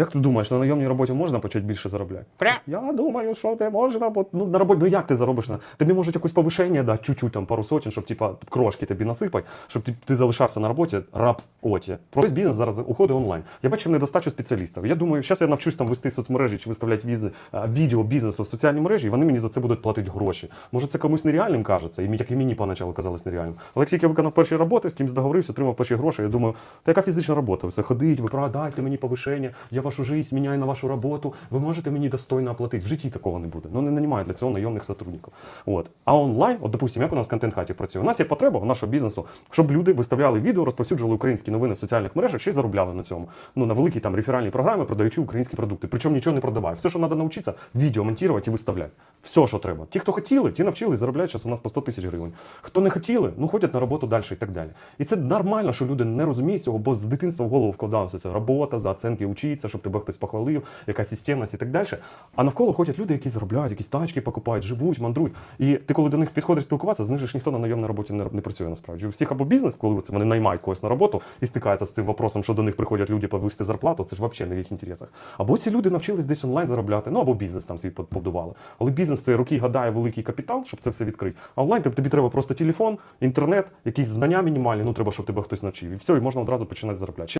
Як ти думаєш, на найомній роботі можна почати більше заробляти? Прям. Я думаю, що ти можна, бо ну на роботі, ну як ти заробиш на тобі можуть якусь повишення дати, чуть-чуть там пару сотень, щоб типа крошки тобі насипати, щоб ти, ти залишався на роботі раб оті. Про весь бізнес зараз уходить онлайн. Я бачив недостачу спеціалістів. Я думаю, зараз я навчусь там вести соцмережі чи виставляти віз- а, відео бізнесу в соціальні мережі, і вони мені за це будуть платити гроші. Може, це комусь нереальним кажеться, і як і мені поначалу казалось нереальним. Але як тільки я виконав перші роботи, з кимось договорився, отримав перші гроші. Я думаю, та яка фізична робота? Це ходить, ви дайте мені повишення, я вашу життя міняю на вашу роботу, ви можете мені достойно оплатити. В житті такого не буде. Ну не нанімають для цього найомних сотрудників. От. А онлайн, от допустимо, як у нас контент хаті працює. У нас є потреба в нашого бізнесу, щоб люди виставляли відео, розповсюджували українські новини в соціальних мережах, ще й заробляли на цьому. Ну на великі там реферальні програми, продаючи українські продукти. Причому нічого не продаває. Все, що треба навчитися, відео монтувати і виставляти. Все, що треба. Ті, хто хотіли, ті навчились, заробляють зараз у нас по 100 тисяч гривень. Хто не хотіли, ну ходять на роботу далі і так далі. І це нормально, що люди не розуміють цього, бо з дитинства в голову вкладалося це робота, за оценки учиться, щоб тебе хтось похвалив, якась системність і так далі. А навколо ходять люди, які заробляють, якісь тачки покупають, живуть, мандрують. І ти, коли до них підходиш спілкуватися, з них ж ніхто на найомній роботі не, не працює насправді. У всіх або бізнес, коли вони наймають когось на роботу і стикаються з цим вопросом, що до них приходять люди повисти зарплату, це ж взагалі не в їх інтересах. Або ці люди навчились десь онлайн заробляти, ну або бізнес там свій побудували. Але бізнес це руки гадає великий капітал, щоб це все відкрити. А онлайн тобі, тобі треба просто телефон, інтернет, якісь знання мінімальні, ну треба, щоб тебе хтось навчив. І все, і можна одразу починати заробляти.